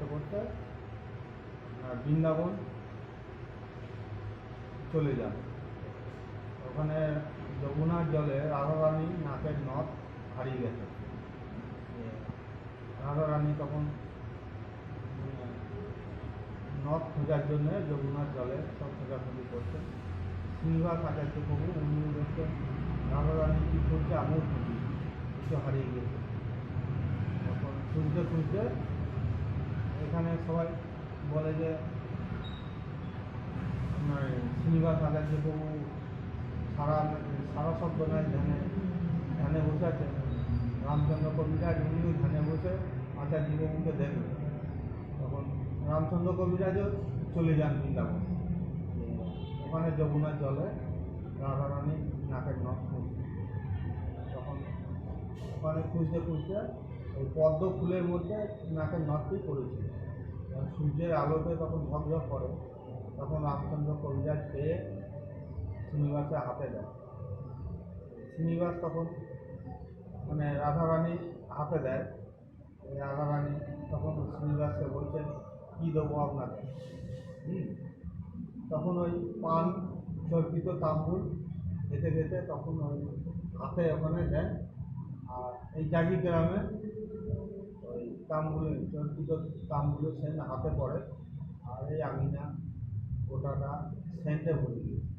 করতে করতে বৃন্দাবন, চলে যান। ওখানে যমুনার জলে রাধারানী নাকের নথ হারিয়ে গেছে। রাধারানী তখন নথ খোঁজার জন্য যমুনার জলে সব খোঁজাখুঁজি করছেন। শ্রীনিবাস আচার্য প্রভু উনি দেখছেন রাধারানী কী করছে আমিও খুঁজি? কিছু হারিয়ে গেছে। তখন খুঁজতে খুঁজতে এখানে সবাই বলে যে শ্রীনিবাস আচার্য প্রভু সারা সারা শব্দ নয় ধ্যানে ধ্যানে বসে আছে রামচন্দ্র কবিরাজ উনিও ধ্যানে বসে আচার্য প্রভুকে দেখলেন। তখন রামচন্দ্র কবিরাজও চলে যান বৃন্দাবন। ওখানে যমুনার জলে রাধারানী নাকের নখ তখন ওখানে খুঁজতে খুঁজতে ওই পদ্ম ফুলের মধ্যে নাকের নথটি পড়েছিল। সূর্যের আলোতে তখন ঝকঝক করে তখন রামচন্দ্র কবিরাজ পেয়ে শ্রীনিবাসের হাতে দেয়। শ্রীনিবাস তখন মানে রাধারানী হাতে দেয়। রাধারানী তখন শ্রীনিবাসকে বলছেন কী দেবো আপনাকে? তখন ওই পান চর্পিত তাম্বুল খেতে খেতে তখন ওই হাতে ওখানে দেন আর এই জাগি গ্রামে ওই তাম্বুলে চর্পিত তাম্বুলে সেন হাতে পড়ে। আর এই আঙিনা গোটাটা সেন্টে ভরে গিয়েছে।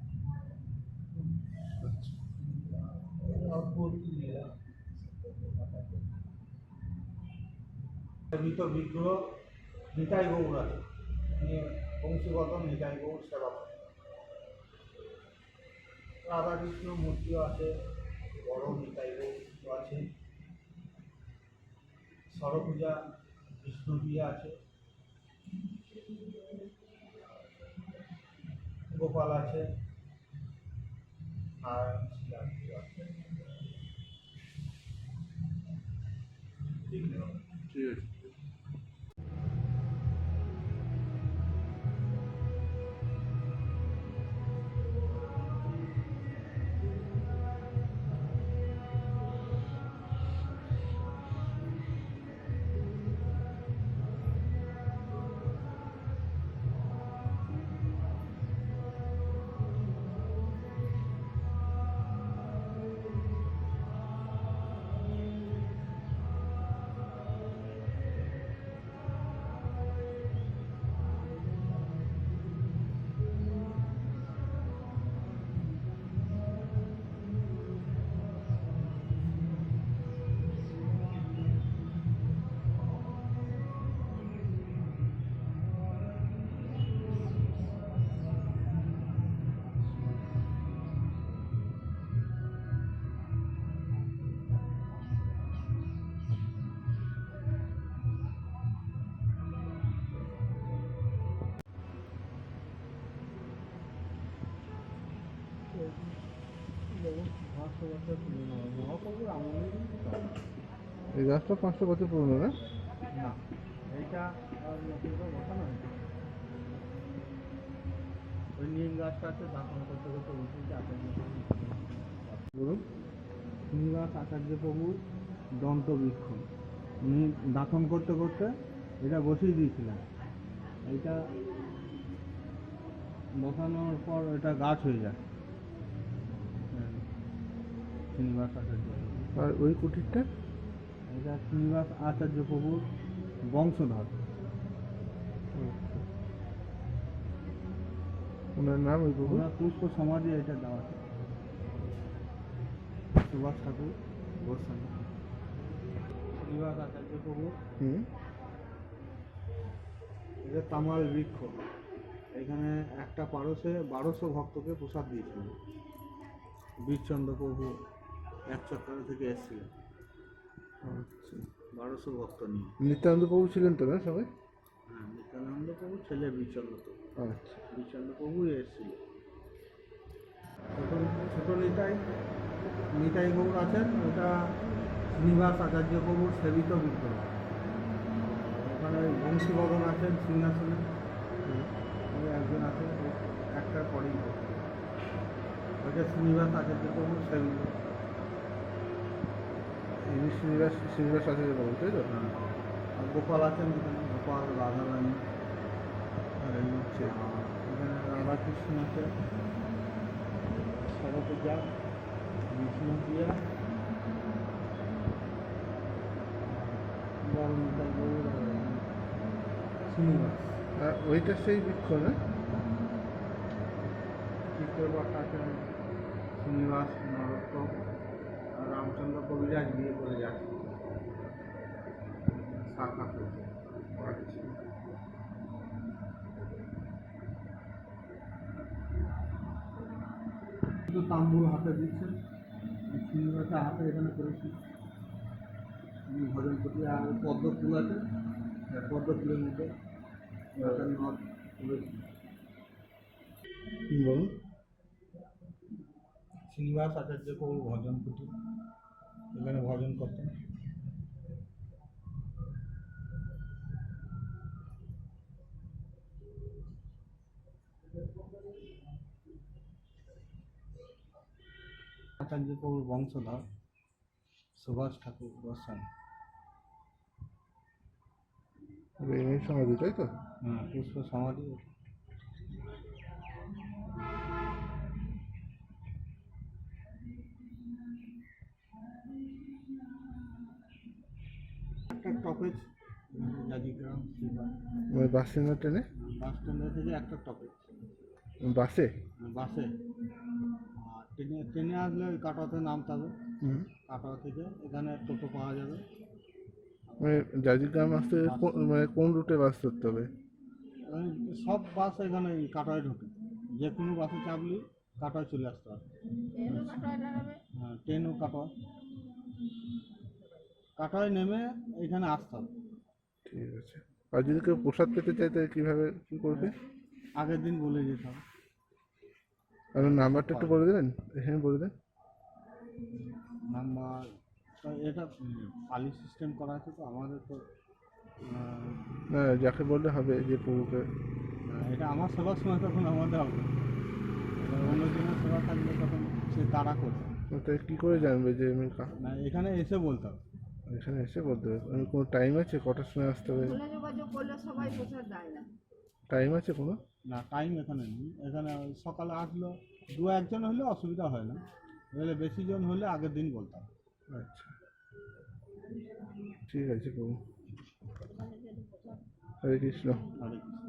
মৃত বিগ্রহ নিতাই গৌর আছে। তিনি বংশীগত নিতাই গৌর সেবা করেন রাধাকৃষ্ণ মূর্তিও আছে, বড় নিতাই গৌর আছে। সরপূজা বিষ্ণুপ্রিয়া আছে। গোপাল আছে। আর ঠিক আছে। এই গাছটা পাঁচশো বছর পুরনো না? এইটা বসানো হয়েছে। ওই নিম গাছটা আছে দাফন করতে করতে উঠেছে আচার্য বলুন। প্রভু উনি দাফন করতে করতে এটা বসিয়ে দিয়েছিলেন এইটা বসানোর পর এটা গাছ হয়ে যায়। শ্রীনিবাস আচার্য। আর ওই কুটিরটা? এটা শ্রীনিবাস আচার্য প্রভুর বংশধর। ওনার নাম ওই প্রভু পুষ্প সমাধি এটা দেওয়া আছে। সুভাষ ঠাকুর গোস্বামী। শ্রীনিবাস আচার্য প্রভু এটা তামাল বৃক্ষ। এখানে একটা পারসে বারোশো ভক্তকে প্রসাদ দিয়েছিল। বীরচন্দ্র প্রভু এক চক্কর থেকে এসেছিলেন। আচ্ছা। বারোশো ভক্ত নিয়ে। নিত্যানন্দ প্রভু ছিলেন তো না সবাই? হ্যাঁ নিত্যানন্দ প্রভু ছেলে বীরচন্দ্র প্রভু আচ্ছা। বীরচন্দ্র প্রভু এসেছিল। ছোট ছোট নিতাই নিতাই গৌর আছেন ওটা শ্রীনিবাস আচার্য প্রভুর সেবিত বিগ্রহ ওখানে বংশীবদন আছেন সিংহাসনে। একজন আছেন ও একটার পরেই বসে। শ্রীনিবাস আচার্য প্রভুর সেবিত। ইনি শ্রীনিবাস শ্রীনিবাস আচার্য প্রভু তাই তো? হ্যাঁ। আর গোপাল আছেন গোপাল রাধারানী আর এই হচ্ছে এখানে রাধাকৃষ্ণ আছে সরপূজা বিষ্ণু পূজা শ্রীনিবাস। আর ওইটা সেই বৃক্ষ না? চিত্রপট আছে শ্রীনিবাস আর রামচন্দ্র কবিরাজ বিয়ে করে যাচ্ছে শাখা করছে আচ্ছা। শুধু তাম্বুর হাতে দিচ্ছেন। হাতে এখানে করেছি। ভজন আর পদ্ম ফুল আছে। হ্যাঁ, পদ্ম ফুলের মধ্যে। নদ করেছি। বলুন। শ্রীনিবাস আচার্য কবুর ভজন কুটি এখানে ভজন করতেন আচার্য কবুর বংশধর সুভাষ ঠাকুর গোস্বামী। এই সমাধি তাই তো? হ্যাঁ পুষ্প সমাধি। টপেজ শিবা মানে বাসে না ট্রেনে বাস স্ট্যান্ডের থেকে একটা টপেজ বাসে বাসে আর ট্রেনে ট্রেনে আসলে ওই কাটোয়াতে নামতে হবে। হুম। কাটোয়া থেকে এখানে টোটো পাওয়া যাবে। মানে জাজিগ্রাম আসতে কোন- মানে কোন রুটে বাস ধরতে হবে? সব বাস এখানে কাটোয়ায় ঢোকে। যে কোনো বাসে চাপলি কাটোয়ায় চলে আসতে হবে। হ্যাঁ ট্রেনও কাটোয়া। কাটোয়ায় নেমে এখানে আসতে হবে। ঠিক আছে। আর যদি কেউ প্রসাদ পেতে চায় তাহলে কীভাবে কী করবে? আগের দিন বলে যেতে হবে। আপনার নাম্বারটা একটু বলে দেবেন? এখানে বলে দেন। নাম্বার এটা পালি সিস্টেম করা আছে তো আমাদের তো না যাকে বললে হবে যে প্রভুকে এটা আমার সেবার সময় তখন আমাদের হবে। সেবা থাকলে তখন সে তারা করবে। কী করে জানবে যে এখানে এসে বলতে হবে। এখানে এসে বলতে হবে। আমি কোনো টাইম আছে? কটার সময় আসতে হবে? ফোনে যোগাযোগ করলে সবাই বোঝা যায় না। টাইম আছে কোনো? না টাইম এখানে নেই। এখানে সকালে আসলো দু একজন হলে অসুবিধা হয় না। এবারে বেশি জন হলে আগের দিন বলতাম। আচ্ছা। ঠিক আছে প্রভু। হরে কৃষ্ণ। হরে কৃষ্ণ।